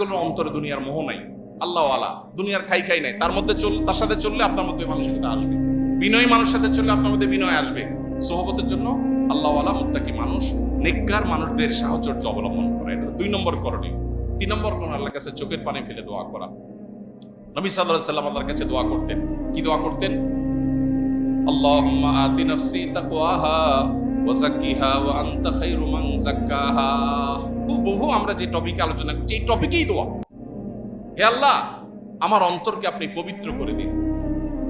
কোনো অন্তরে দুনিয়ার মোহ নাই আল্লাহ আলা দুনিয়ার খাই খাই নাই, তার মধ্যে চল, তার সাথে চললে আপনার মধ্যে মানসিকতা আসবে। বিনয়ী মানুষের সাথে চললে আপনার মধ্যে বিনয় আসবে। সোহবতের জন্য আল্লাহ আলা মুত্তাকি মানুষ, নেককার মানুষদের সাহচর্য অবলম্বন করে দুই নম্বর করণীয়। তিন নম্বর কোন আল্লাহর কাছে চোখের পানি ফেলে দোয়া করা। নবী সাল্লাল্লাহু সাল্লাম আল্লাহর কাছে দোয়া করতেন। কি দোয়া করতেন? আল্লাহুম্মা আতি নাফসি তাকওয়াহা ওয়া যাক্কিহা ওয়া আনতা খায়রু বহু আমরা যে টপিকে আলোচনা করছি, এই টপিকেই দোয়া। হে আল্লাহ, আমার অন্তরকে আপনি পবিত্র করে দিন।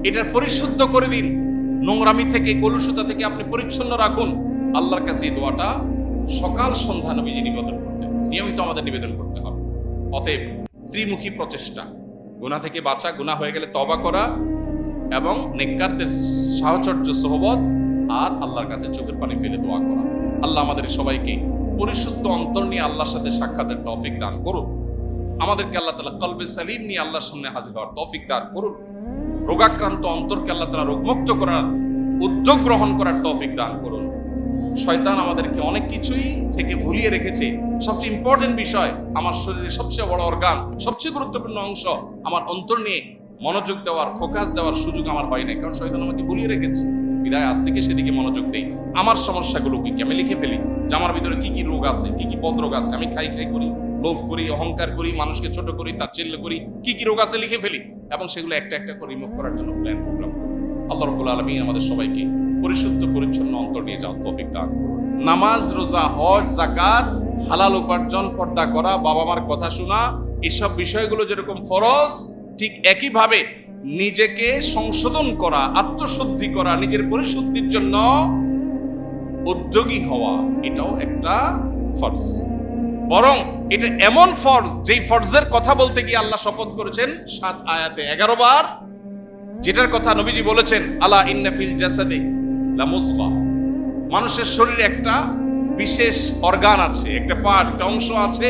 এটার পরিশুদ্ধ করে দিন। নোংরামি থেকে, কলুষতা থেকে আপনি পরিচ্ছন্ন রাখুন। আল্লাহর কাছে এই দোয়াটা সকাল সন্ধ্যা নবীজি নিবেদন করতেন, নিয়মিত আমাদের নিবেদন করতে হবে। অতএব ত্রিমুখী প্রচেষ্টা, গুনাহ থেকে বাঁচা, গুনাহ হয়ে গেলে তবা করা এবং নেককারদের সাহচর্য, সোহবত আর আল্লাহর কাছে চোখের পানি ফেলে দোয়া করা। আল্লাহ আমাদের সবাইকে পরিশুদ্ধ অন্তর নিয়ে আল্লাহর সাথে সাক্ষাতের তৌফিক দান করুন। আমাদেরকে আল্লাহ তালা কলবে সালিম নিয়ে আল্লাহর সামনে হাজির হওয়ার তৌফিক দান করুন। রোগাক্রান্ত অন্তরকে আল্লাহ তালা রোগমুক্ত করার, উদ্যোগ গ্রহণ করার তৌফিক দান করুন। শয়তান আমাদেরকে অনেক কিছুই থেকে ভুলিয়ে রেখেছে। সবচেয়ে ইম্পর্টেন্ট বিষয়, আমার শরীরের সবচেয়ে বড় অর্গান সবচেয়ে গুরুত্বপূর্ণ অংশ, আমার অন্তর নিয়ে মনোযোগ দেওয়ার ফোকাস দেওয়ার সুযোগ আমার হয় নাই, কারণ শয়তান আমাকে ভুলিয়ে রেখেছে। বিদায়, আজ থেকে সেদিকে মনোযোগ দেই। আমার সমস্যাগুলো কি কি আমি লিখে ফেলি? যে আমার ভিতরে কি কি রোগ আছে, কি কি পদরোগ আছে, আমি খাই খাই করি, লোভ করি, অহংকার করি, মানুষকে ছোট করি তাচ্ছিল্য করি, কি কি রোগ আছে লিখে ফেলি, এবং সেগুলো একটা একটা করে রিমুভ করার জন্য প্ল্যান প্রোগ্রাম করি আল্লাহ রব্বুল আলমী আমাদের সবাইকে পরিশুদ্ধ, পরিচ্ছন্ন অন্তর নিয়ে যাওয়ার তৌফিক দান। নামাজ, রোজা, হজ জাকাত হালাল উপার্জন, পর্দা করা, বাবা মার কথা শোনা, এসব বিষয়গুলো যেরকম ফরজ, ঠিক একইভাবে নিজেকে সংশোধন করা, আত্মশুদ্ধি করা, নিজের পরিশুদ্ধির জন্য উদ্যোগী হওয়া, এটাও একটা ফরজ। বরং এটা এমন ফরজ, যেই ফরজের কথা বলতে গিয়ে আল্লাহ শপথ করেছেন সাত আয়াতে এগারো বার, যেটার কথা নবীজি বলেছেন, আলা ইন্নাফিল জাসাদে লামুজগা মানুষের শরীরে একটা বিশেষ অর্গান আছে, একটা পার্ট, একটা অংশ আছে,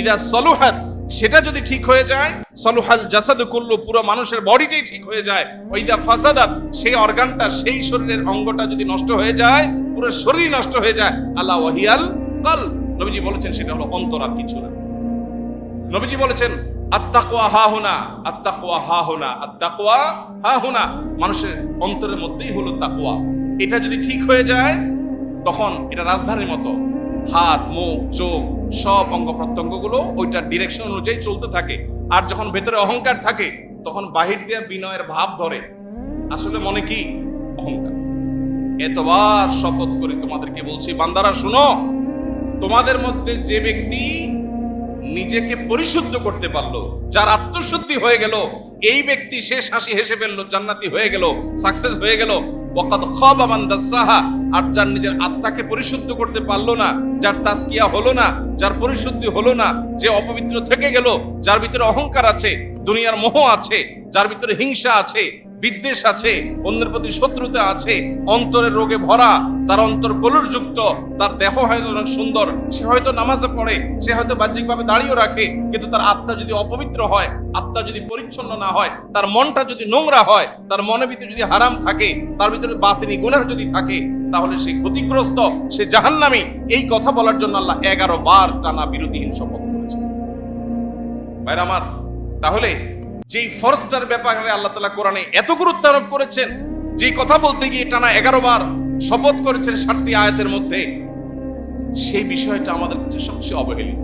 ইদা সলুহাত সেটা যদি ঠিক হয়ে যায়, সলুহাল জাসাদু করল পুরো মানুষের বডিটাই ঠিক হয়ে যায়। ওইদা ফাসাদাত সেই অর্গানটা, সেই শরীরের অঙ্গটা যদি নষ্ট হয়ে যায়, পুরো শরীর নষ্ট হয়ে যায়। আল্লাহ ওয়াহিয়াল কাল। নবীজি বলেছেন সেটা হলো অন্তর আর কিছু না। নবীজি বলেছেন আত্তাকওয়া হা হুনা আত্তাকওয়া হা হুনা আত্তাকওয়া হা হুনা। মানুষের অন্তরের মধ্যেই হলো তাকওয়া এটা যদি ঠিক হয়ে যায়, তখন এটা রাজধানীর মতো। হাত, মুখ, চোখ সব অঙ্গ প্রত্যঙ্গগুলো ওইটার ডিরেকশন অনুযায়ী চলতে থাকে। আর যখন ভেতরে অহংকার থাকে, তখন বাহির দিয়ে বিনয়ের ভাব ধরে। আসলে মনে কি? অহংকার। এতবার শপথ করে তোমাদেরকে বলছি, বান্দারা শুনো, তোমাদের মধ্যে যে ব্যক্তি নিজেকে পরিশুদ্ধ করতে পারল, যার আত্মশুদ্ধি হয়ে গেল, এই ব্যক্তি শেষ হাসি হেসে ফেলল, জান্নাতি হয়ে গেল সাকসেস হয়ে গেল ওয়াকাদ খাবা দাসাহা, আর যার নিজের আত্মাকে পরিশুদ্ধ করতে পারল না, যার তাসকিয়া হলো না, যার পরিশুদ্ধি হলো না, যে অপবিত্র থেকে গেল, যার ভিতরে অহংকার আছে, দুনিয়ার মোহ আছে, যার ভিতরে হিংসা আছে বিদ্বেষ আছে, অন্যের প্রতি শত্রুতা আছে, অন্তরের রোগে ভরা, তার অন্তর কলুরযুক্ত তার দেহ হয়তো অনেক সুন্দর, সে হয়তো নামাজে পড়ে, সে হয়তো বাহ্যিকভাবে দাঁড়িয়েও রাখে, কিন্তু তার আত্মা যদি অপবিত্র হয়, আত্মা যদি পরিচ্ছন্ন না হয়, তার মনটা যদি নোংরা হয়, তার মনের ভিতরে যদি হারাম থাকে, তার ভিতরে বাতিনি গুনাহ যদি থাকে, তাহলে সে ক্ষতিগ্রস্ত, সে জাহান্নামী। এই কথা বলার জন্য আল্লাহ এগারো বার টানা বিরতিহীন শপথ করেছে আমার, তাহলে যেই ফরেস্টার ব্যাপারে আল্লাহ তালা কোরআনে এত গুরুত্ব আরোপ করেছেন যে কথা বলতে গিয়ে টানা এগারো বার শপথ করেছেন সাতটি আয়াতের মধ্যে, সেই বিষয়টা আমাদের কাছে সবচেয়ে অবহেলিত।